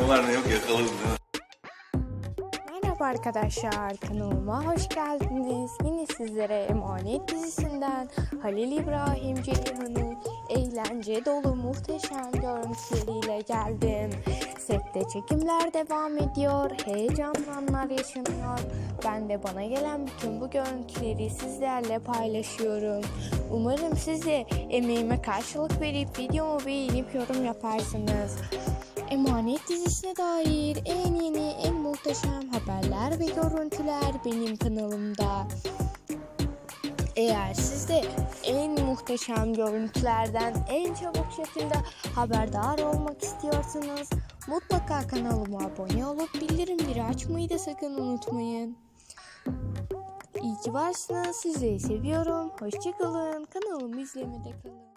ne var ne yok yakalım. Merhaba arkadaşlar kanalıma hoş geldiniz. Yine sizlere Emanet dizisinden Halil İbrahim Ceyhan'ın eğlence dolu muhteşem görüntüleriyle geldim. Sette çekimler devam ediyor, heyecanlı yaşanıyor. Ben de bana gelen bütün bu görüntüleri sizlerle paylaşıyorum. Umarım siz de emeğime karşılık verip videomu beğenip yorum yaparsınız. Emanet dizisine dair en yeni, en muhteşem haberler ve görüntüler benim kanalımda. Eğer siz de en muhteşem görüntülerden en çabuk şekilde haberdar olmak istiyorsanız mutlaka kanalıma abone olup bildirimleri açmayı da sakın unutmayın. İyi ki varsınız. Sizleri seviyorum. Hoşçakalın. Kanalımı izlemede kalın.